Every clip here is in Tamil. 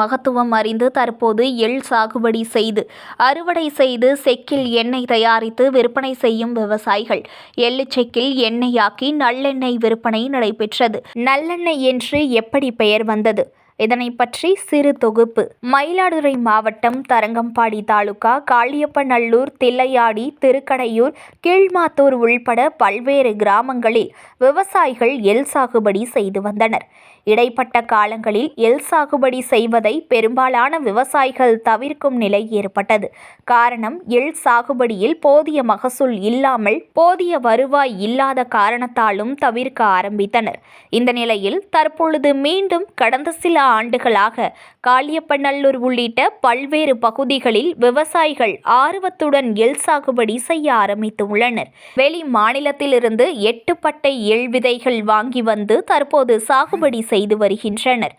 மகத்துவம் அறிந்து தற்போது எள் சாகுபடி செய்து அறுவடை செய்து செக்கில் எண்ணெய் தயாரித்து விற்பனை செய்யும் விவசாயிகள். எள்ளு செக்கில் எண்ணெயாக்கி நல்லெண்ணெய் விற்பனை நடைபெற்றது. நல்லெண்ணெய் என்று எப்படி பெயர் வந்தது? இதனை பற்றி சிறு தொகுப்பு. மயிலாடுதுறை மாவட்டம் தரங்கம்பாடி தாலுகா காளியப்பநல்லூர் தில்லையாடி திருக்கடையூர் கீழ்மாத்தூர் உள்பட பல்வேறு கிராமங்களில் விவசாயிகள் எள் சாகுபடி செய்து வந்தனர். இடைப்பட்ட காலங்களில் எள் சாகுபடி செய்வதை பெரும்பாலான விவசாயிகள் தவிர்க்கும் நிலை ஏற்பட்டது. காரணம் எல் சாகுபடியில் போதிய மகசூல் இல்லாமல் போதிய வருவாய் இல்லாத காரணத்தாலும் தவிர்க்க ஆரம்பித்தனர். இந்த நிலையில் தற்பொழுது மீண்டும் கடந்த சில ஆண்டுகளாக காளியப்பநல்லூர் உள்ளிட்ட பல்வேறு பகுதிகளில் விவசாயிகள் ஆர்வத்துடன் எள் சாகுபடி செய்ய ஆரம்பித்துள்ளனர். வெளி மாநிலத்திலிருந்து எட்டு பட்டை எள் விதைகள் வாங்கி வந்து தற்போது சாகுபடி செய்து வருகின்றனர்.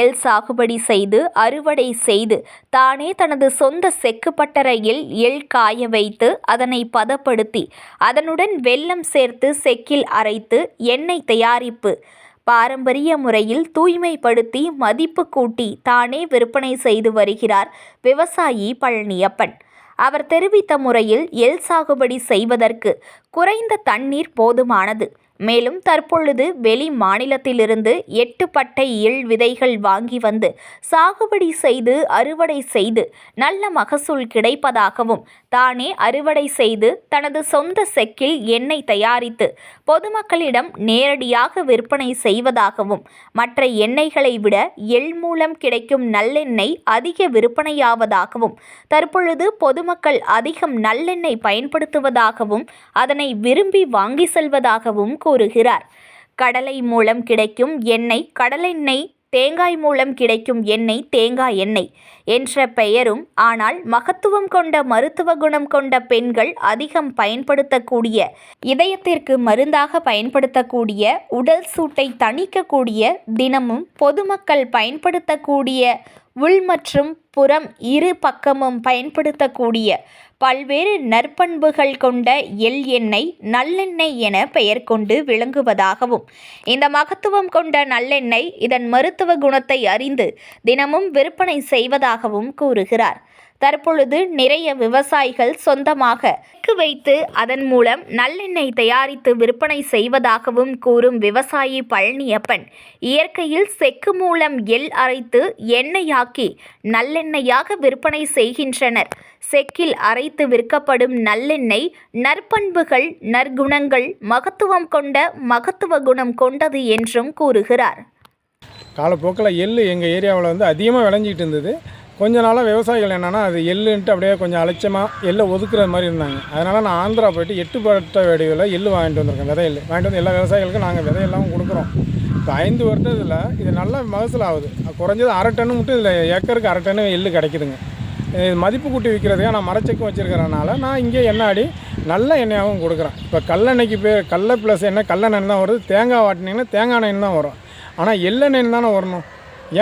எள் சாகுபடி செய்து அறுவடை செய்து தானே தனது சொந்த செக்கு பட்டறையில் எள் காய வைத்து அதனை பதப்படுத்தி அதனுடன் வெல்லம் சேர்த்து செக்கில் அரைத்து எண்ணெய் தயாரிப்பு பாரம்பரிய முறையில் தூய்மைப்படுத்தி மதிப்பு கூட்டி தானே விற்பனை செய்து வருகிறார் விவசாயி பழனியப்பன். அவர் தெரிவித்த முறையில் எல் சாகுபடி செய்வதற்கு குறைந்த தண்ணீர் போதுமானது. மேலும் தற்பொழுது வெளி மாநிலத்திலிருந்து எட்டு பட்டை எள் விதைகள் வாங்கி வந்து சாகுபடி செய்து அறுவடை செய்து நல்ல மகசூல் கிடைப்பதாகவும் தானே அறுவடை செய்து தனது சொந்த செக்கில் எண்ணெய் தயாரித்து பொதுமக்களிடம் நேரடியாக விற்பனை செய்வதாகவும் மற்ற எண்ணெய்களை விட எள் மூலம் கிடைக்கும் நல்லெண்ணெய் அதிக விற்பனையாவதாகவும் தற்பொழுது பொதுமக்கள் அதிகம் நல்லெண்ணெய் பயன்படுத்துவதாகவும் அதனை விரும்பி வாங்கி செல்வதாகவும் கூறுகிறார். கடலை மூலம் கிடைக்கும் எண்ணெய் கடலெண்ணெய் தேங்காய் மூலம் கிடைக்கும் எண்ணெய் தேங்காய் எண்ணெய் என்ற பெயரும் ஆனால் மகத்துவம் கொண்ட மருத்துவ குணம் கொண்ட பெண்கள் அதிகம் பயன்படுத்தக்கூடிய இதயத்திற்கு மருந்தாக பயன்படுத்தக்கூடிய உடல் சூட்டை தணிக்கக்கூடிய தினமும் பொதுமக்கள் பயன்படுத்தக்கூடிய உள் மற்றும் புறம் இரு பக்கமும் பயன்படுத்தக்கூடிய பல்வேறு நற்பண்புகள் கொண்ட எள் எண்ணெய் நல்லெண்ணெய் என பெயர் கொண்டு விளங்குவதாகவும் இந்த மகத்துவம் கொண்ட நல்லெண்ணெய் இதன் மருத்துவ குணத்தை அறிந்து தினமும் விற்பனை செய்வதாகவும் கூறுகிறார். தற்பொழுது நிறைய விவசாயிகள் சொந்தமாக வைத்து அதன் மூலம் நல்லெண்ணெய் தயாரித்து விற்பனை செய்வதாகவும் கூறும் விவசாயி பழனியப்பன் இயற்கையில் செக்கு மூலம் எள் அரைத்து எண்ணெயாக்கி நல்லெண்ணெயாக விற்பனை செய்கின்றனர். செக்கில் அரைத்து விற்கப்படும் நல்லெண்ணெய் நற்பண்புகள் நற்குணங்கள் மகத்துவம் கொண்ட மகத்துவ குணம் கொண்டது என்றும் கூறுகிறார். காலப்போக்கில் எள் எங்கள் ஏரியாவில் வந்து அதிகமாக விளைஞ்சிக்கிட்டு இருந்தது. கொஞ்ச நாளாக விவசாயிகள் என்னென்னா அது எள்ளுன்ட்டு அப்படியே கொஞ்சம் அலட்சியமாக எள்ளை ஒதுக்குற மாதிரி இருந்தாங்க. அதனால் நான் ஆந்திரா போயிட்டு எட்டு பட்ட வடிவில் எள் வாங்கிட்டு வந்திருக்கேன். விதை எள் வாங்கிட்டு வந்து எல்லா விவசாயிகளுக்கும் நாங்கள் விதையெல்லாம் கொடுக்குறோம். இப்போ ஐந்து வருடத்தில் இது நல்ல மகசூல் ஆகுது. குறைஞ்சது அரை டன்னு மட்டும் இதில் ஏக்கருக்கு அரை டன்னு எள் கிடைக்குதுங்க. இது மதிப்பு கூட்டி விற்கிறதுக்காக நான் மரச்செக்கும் வச்சுருக்கிறனால நான் இங்கே எண்ணெய் அடி நல்ல எண்ணெயாகவும் கொடுக்குறேன். இப்போ கல்லெண்ணெய்க்கு பேர் கடல ப்ளஸ் எண்ணெய் கல்லெண்ணெய் தான் வருது. தேங்காய் வாட்டினீங்கன்னா தேங்காய் எண்ணெய் தான் வரும். ஆனால் எள்ளெண்ணெய் தானே வரணும்.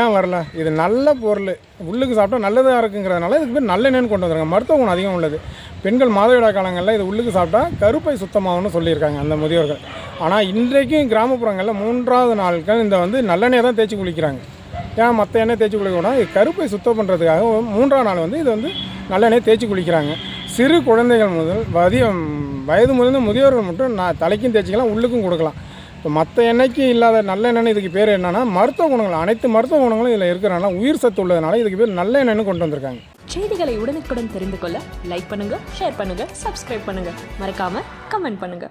ஏன் வரல? இது நல்ல பொருள். உள்ளுக்கு சாப்பிட்டா நல்லதாக இருக்குங்கிறதுனால இதுக்கு பேர் நல்லெண்ணெய்னு கொண்டு வந்துருங்க மருத்துவ குணம் அதிகம் உள்ளது. பெண்கள் மாதவிடா காலங்களில் இது உள்ளுக்கு சாப்பிட்டா கருப்பை சுத்தமாகும்னு சொல்லியிருக்காங்க அந்த முதியோர்கள். ஆனால் இன்றைக்கும் கிராமப்புறங்களில் மூன்றாவது நாட்கள் இந்த வந்து நல்லெண்ணெய் தான் தேய்ச்சி குளிக்கிறாங்க. ஏன் மற்ற எண்ணெய் தேய்ச்சி குளிக்க கூடாது? இது கருப்பை சுத்தம் பண்ணுறதுக்காக மூன்றாம் நாள் வந்து இது வந்து நல்லெண்ணெய் தேய்ச்சி குளிக்கிறாங்க. சிறு குழந்தைகள் முதல் வதியம் வயது முதல்ல முதியோர்கள் மட்டும் நான் தலைக்கும் தேய்ச்சிக்கலாம் உள்ளுக்கும் கொடுக்கலாம். இப்போ மற்ற எண்ணெய்க்கு இல்லாத நல்ல எண்ணெய் இதுக்கு பேர் என்னன்னா மருத்துவ குணங்கள் அனைத்து மருத்துவ குணங்களும் இதில் இருக்கிறனால உயிர் சத்து உள்ளதுனால இதுக்கு பேர் நல்ல எண்ணெய்னு கொண்டு வந்திருக்காங்க. செய்திகளை உடனுக்குடன் தெரிந்து கொள்ள லைக் பண்ணுங்க ஷேர் பண்ணுங்க சப்ஸ்கிரைப் பண்ணுங்க. மறக்காம கமெண்ட் பண்ணுங்க.